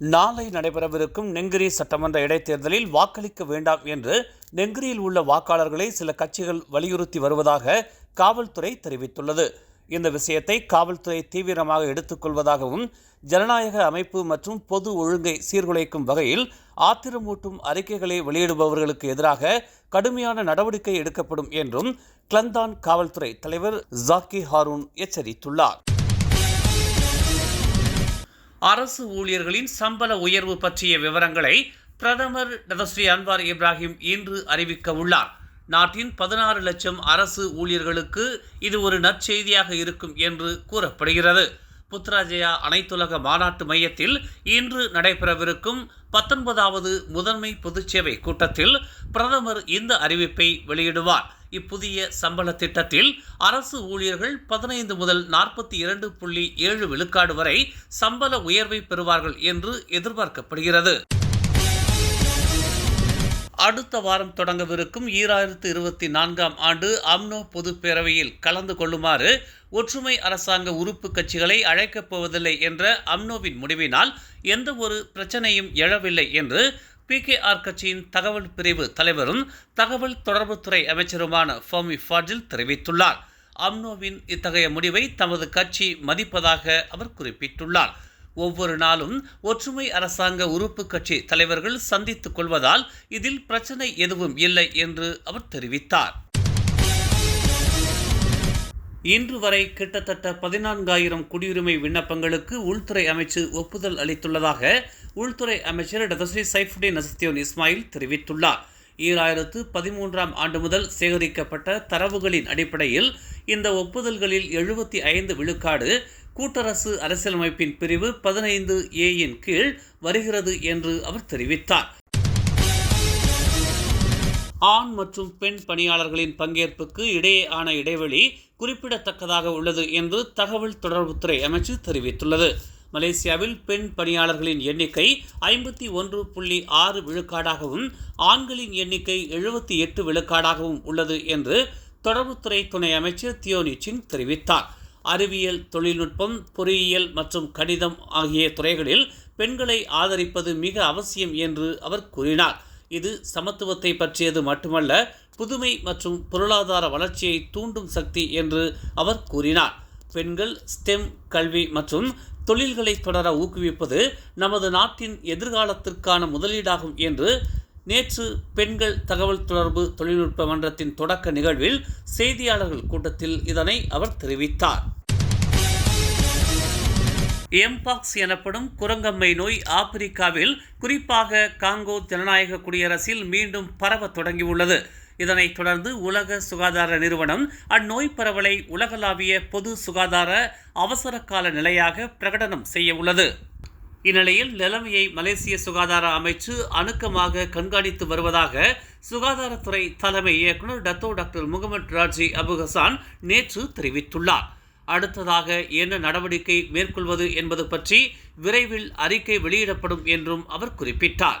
நாளை நடைபெறவிருக்கும் நெங்கிரி சட்டமன்ற இடைத்தேர்தலில் வாக்களிக்க வேண்டாம் என்று நெங்கிரியில் உள்ள வாக்காளர்களை சில கட்சிகள் வலியுறுத்தி வருவதாக காவல்துறை தெரிவித்துள்ளது. இந்த விஷயத்தை காவல்துறை தீவிரமாக எடுத்துக்கொள்வதாகவும் ஜனநாயக அமைப்பு மற்றும் பொது ஒழுங்கை சீர்குலைக்கும் வகையில் ஆத்திரமூட்டும் அறிக்கைகளை வெளியிடுபவர்களுக்கு எதிராக கடுமையான நடவடிக்கை எடுக்கப்படும் என்றும் கிளந்தான் காவல்துறை தலைவர் ஜாக்கி ஹாரூன் எச்சரித்துள்ளார். அரசு ஊழியர்களின் சம்பள உயர்வு பற்றிய விவரங்களை பிரதமர் டதஸ்ரீ அன்வார் இப்ராஹிம் இன்று அறிவிக்க உள்ளார். நாட்டின் பதினாறு லட்சம் அரசு ஊழியர்களுக்கு இது ஒரு நற்செய்தியாக இருக்கும் என்று கூறப்படுகிறது. புத்ராஜயா அனைத்துலக மாநாட்டு மையத்தில் இன்று நடைபெறவிருக்கும் பத்தொன்பதாவது முதன்மை பொதுச்சேவை கூட்டத்தில் பிரதமர் இந்த அறிவிப்பை வெளியிடுவார். இப்புதிய சம்பள திட்டத்தில் அரசு ஊழியர்கள் பதினைந்து முதல் நாற்பத்தி இரண்டு புள்ளி ஏழு விழுக்காடு வரை சம்பள உயர்வை பெறுவார்கள் என்று எதிர்பார்க்கப்படுகிறது. அடுத்த வாரம் தொடங்கவிருக்கும் ஈராயிரத்து இருபத்தி நான்காம் ஆண்டு அம்னோ பொதுப்பேரவையில் கலந்து கொள்ளுமாறு ஒற்றுமை அரசாங்க உறுப்பு கட்சிகளை அழைக்கப் போவதில்லை என்ற அம்னோவின் முடிவினால் எந்த ஒரு பிரச்சனையும் எழவில்லை என்று பிகேஆர் கட்சியின் தகவல் பிரிவு தலைவரும் தகவல் தொடர்புத்துறை அமைச்சருமான ஃபோமி ஃபாஜில் தெரிவித்துள்ளார். அம்னோவின் இத்தகைய முடிவை தமது கட்சி மதிப்பதாக அவர் குறிப்பிட்டுள்ளார். ஒவ்வொரு நாளும் ஒற்றுமை அரசாங்க உறுப்பு கட்சி தலைவர்கள் சந்தித்துக் கொள்வதால் இதில் பிரச்சனை எதுவும் இல்லை என்று அவர் தெரிவித்தார். இன்று வரை கிட்டத்தட்ட பதினான்காயிரம் குடியுரிமை விண்ணப்பங்களுக்கு உள்துறை அமைச்சு ஒப்புதல் அளித்துள்ளதாக உள்துறை அமைச்சர் டதஸ்ரீ சைஃபுடின் நசத்தியோன் இஸ்மாயில் தெரிவித்துள்ளார். ஈராயிரத்து பதிமூன்றாம் ஆண்டு முதல் சேகரிக்கப்பட்ட தரவுகளின் அடிப்படையில் இந்த ஒப்புதல்களில் எழுபத்தி ஐந்து விழுக்காடு கூட்டரசு அரசியலமைப்பின் பிரிவு பதினைந்து ஏயின் கீழ் வருகிறது என்று அவர் தெரிவித்தார். ஆண் மற்றும் பெண் பணியாளர்களின் பங்கேற்புக்கு இடையேயான இடைவெளி குறிப்பிடத்தக்கதாக உள்ளது என்று தகவல் தொடர்புத்துறை அமைச்சு தெரிவித்துள்ளது. மலேசியாவில் பெண் பணியாளர்களின் எண்ணிக்கை ஐம்பத்தி ஒன்று புள்ளி ஆறு விழுக்காடாகவும் ஆண்களின் எண்ணிக்கை எழுபத்தி எட்டு விழுக்காடாகவும் உள்ளது என்று தொடர்புத்துறை துணை அமைச்சர் தியோனி சிங் தெரிவித்தார். அறிவியல் தொழில்நுட்பம் பொறியியல் மற்றும் கணிதம் ஆகிய துறைகளில் பெண்களை ஆதரிப்பது மிக அவசியம் என்று அவர் கூறினார். இது சமத்துவத்தை பற்றியது மட்டுமல்ல புதுமை மற்றும் பொருளாதார வளர்ச்சியை தூண்டும் சக்தி என்று அவர் கூறினார். பெண்கள் ஸ்டெம் கல்வி மற்றும் தொழில்களை தொடர ஊக்குவிப்பது நமது நாட்டின் எதிர்காலத்திற்கான முதலீடாகும் என்று நேற்று பெண்கள் தகவல் தொடர்பு தொழில்நுட்ப மன்றத்தின் தொடக்க நிகழ்வில் செய்தியாளர்கள் கூட்டத்தில் இதனை அவர் தெரிவித்தார். எம்பாக்ஸ் எனப்படும் குரங்கம்மை நோய் ஆப்பிரிக்காவில் குறிப்பாக காங்கோ ஜனநாயக குடியரசில் மீண்டும் பரவ தொடங்கியுள்ளது. இதனைத் தொடர்ந்து உலக சுகாதார நிறுவனம் அந்நோய் பரவலை உலகளாவிய பொது சுகாதார அவசர கால நிலையாக பிரகடனம் செய்ய உள்ளது. இந்நிலையில் நிலைமையை மலேசிய சுகாதார அமைச்சு அணுக்கமாக கண்காணித்து வருவதாக சுகாதாரத்துறை தலைமை இயக்குநர் Dato doctor Muhammad Radzi Abu Hassan நேற்று தெரிவித்துள்ளார். அடுத்ததாக என்ன நடவடிக்கை மேற்கொள்வது என்பது பற்றி விரைவில் அறிக்கை வெளியிடப்படும் என்றும் அவர் குறிப்பிட்டார்.